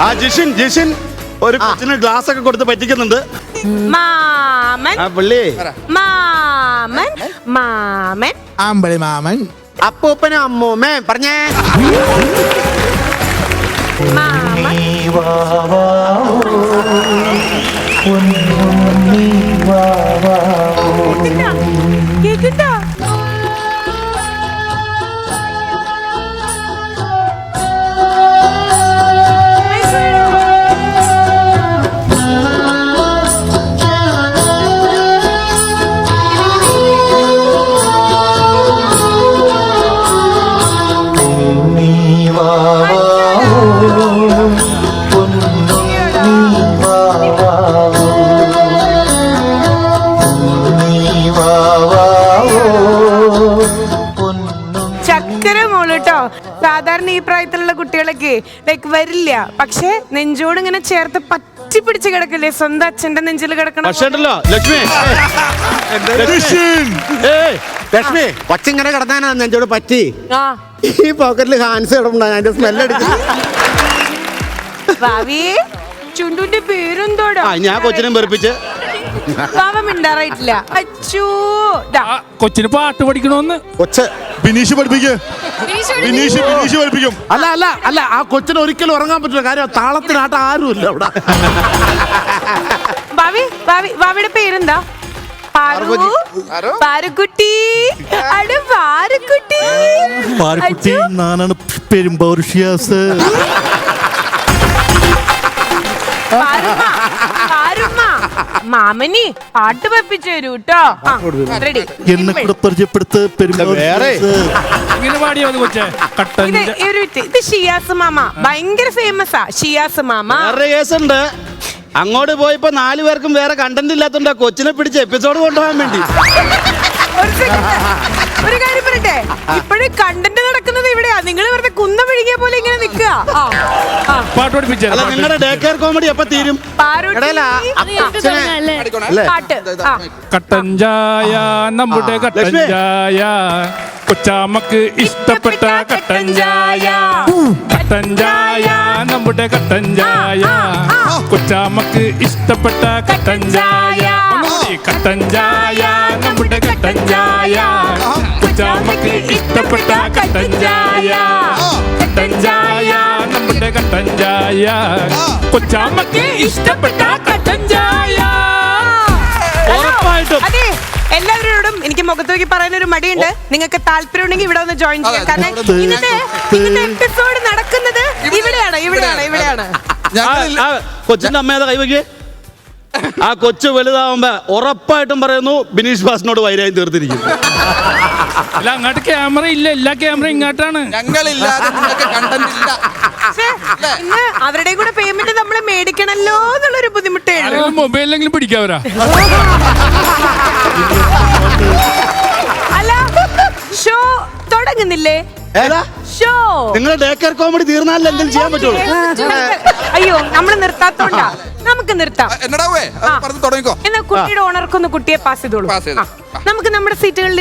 ആ ജിഷിൻ ജിഷിൻ ഒരു കൊച്ചിന് ഗ്ലാസ് ഒക്കെ കൊടുത്ത് പറ്റിക്കുന്നുണ്ട്. മാമൻ. ആ പുള്ളി. മാമൻ മാമൻ. ആമ്പളി മാമൻ. അപ്പൂപ്പനും അമ്മൂമ്മേ പറഞ്ഞേ. മാമൻ. കേൾക്കണ്ടാ? സാധാരണ ഈ പ്രായത്തിലുള്ള കുട്ടികളൊക്കെ ലൈക്ക് വരില്ല. പക്ഷെ നെഞ്ചോട് ഇങ്ങനെ ചേർത്ത് പറ്റി പിടിച്ച് കിടക്കില്ലേ? സ്വന്തം അച്ഛന്റെ നെഞ്ചിൽ കിടക്കണം പക്ഷേ ഉണ്ടല്ലോ ലക്ഷ്മി. ലക്ഷ്മി. കൊച്ചിങ്ങനെ കിടന്നാനാ നെഞ്ചോട് പറ്റി? ആ. ഈ പോക്കറ്റിൽ ഹാൻസ് കിടപ്പുണ്ടോ അതിന്റെ സ്മെല്ല് അടിച്ചു ഭാവി ചുണ്ടുന്റെ പേരെന്തോടാ? ആ ഞാൻ കൊച്ചിനെ വെറുപ്പിച്ച്. പാവം മിണ്ടാറായിട്ടില്ല. അച്ചൂ ദാ. ആ, കൊച്ചിന് പാട്ട് പഠിക്കണോന്ന്? കൊച്ച്. ബിനീഷ് പഠിപ്പിക്ക്. ബിനീഷ് ബിനീഷ് വലിപ്പിക്കും അല്ല അല്ല അല്ല ആ കൊച്ചിന് ഒരിക്കലും ഉറങ്ങാൻ പറ്റില്ല കാര്യം താളത്തിനാട്ട ആരുമില്ല അവിടെ. ഭാവി ഭാവി ഭാവിയുടെ പേരെന്താ? പാറു പാറുക്കുട്ടി. നാനാണ് പാറുമ്മ. മാമനി പാട്ട് പഠിപ്പിച്ചു തരൂ കേട്ടോ റെഡി എന്നെ കൂടെ പരിചയപ്പെടുത്ത് പെരുമ്പൗർഷ്യാസ് ഇങ്ങനെ പാടിയാ മതി കൊച്ചേ. ഇത് ഒരു മിനിറ്റ്. ഇത് ഷിയാസ് മാമ. ഭയങ്കര ഫേമസ് ആ ഷിയാസ് മാമ. വേറെ കേസുണ്ട്. അങ്ങോട്ട് പോയപ്പോ നാല് പേർക്കും വേറെ കണ്ടന്റ് ഇല്ലാത്തോണ്ടാ കൊച്ചിനെ പിടിച്ച് എപ്പിസോഡ് കൊണ്ടുപോകാൻ വേണ്ടി. ഒരു second. ഒരു കാര്യം പറയട്ടെ? ഇപ്പോഴും കണ്ടന്റ് നടക്കുന്നത് ഇവിടെയാ. നിങ്ങൾ വെറുതെ കുന്ന പിഴുകിയ പോലെ ഇങ്ങനെ നിൽക്കുക. പാട്ട് പഠിപ്പിച്ചേ അല്ല നിങ്ങളുടെ ഡേ കെയർ കോമഡി എപ്പോ തീരും? കട്ടഞ്ചായ കട്ടൻ ചായ നമ്മുടെ കട്ടൻ കൊച്ചാമക്ക് ചായ. ഇഷ്ടപ്പെട്ട കട്ടൻ ചായ. കട്ടൻ ചായ നമ്മുടെ കട്ടൻ ചായ. കൊച്ചാമ്മക്ക് ഇഷ്ടപ്പെട്ട കട്ടൻ ചായ. കട്ടൻ ചായ നമ്മുടെ കട്ടൻ ചായ. കൊച്ചാമ്മക്ക് ഇഷ്ടപ്പെട്ട കട്ടൻ ചായ. കട്ടൻ കട്ടൻ ചായ കൊച്ചാമ്മക്ക് ഇഷ്ടപ്പെട്ട കട്ടൻ ചായ ഉറപ്പായിട്ടും. അതെ എല്ലാവരോടും എനിക്ക് മുഖത്ത് നോക്കി പറയാൻ ഒരു മടിയുണ്ട് നിങ്ങൾക്ക് താല്പര്യം ഉണ്ടെങ്കിൽ ഇവിടെ ഒന്ന് ജോയിൻ ചെയ്യാം. കാരണം ഇന്നത്തെ ഇന്നത്തെ എപ്പിസോഡ് നടക്കുന്നത് ഇവിടെയാണ് ഇവിടെയാണ് ഇവിടെയാണ് ആ, കൊച്ചിന്റെ അമ്മയുടെ കൈവയ്ക്ക്? ആ കൊച്ചു വലുതാവുമ്പോ ഉറപ്പായിട്ടും പറയുന്നു ബിനീഷ് ബാസിനോട് വൈരായി തീർത്തിരിക്കും അല്ല അങ്ങോട്ട് ക്യാമറ ഇല്ല എല്ലാ ക്യാമറ ഇങ്ങോട്ടാണ്. ഞങ്ങളില്ലാതെ നിങ്ങൾക്ക് കണ്ടന്റ് ഇല്ല. ഇന്ന് അവരുടെയും കൂടെ പേയ്മെന്റ് നമ്മൾ മേടിക്കണല്ലോ എന്നുള്ളൊരു ബുദ്ധിമുട്ടേ ഉള്ളൂ. മൊബൈലിലെങ്കിലും പിടിക്കാവരാ? അല്ല ഷോ തുടങ്ങുന്നില്ലേ? ഏതാ? ഷോ നിങ്ങളുടെ ഡേക്കർ കോമഡി തീർന്നാലേ എന്തെങ്കിലും ചെയ്യാൻ പറ്റുള്ളൂ. അയ്യോ നമ്മൾ നിർത്താത്തോണ്ടാ. നമുക്ക് നിർത്താം. എന്നടാവേ പറഞ്ഞു തുടങ്ങിക്കോ. എന്നാ കുട്ടിയുടെ ഓണർക്കൊന്ന് കുട്ടിയെ പാസ് ചെയ്തോളൂ. നമുക്ക് നമ്മുടെ സീറ്റുകളിൽ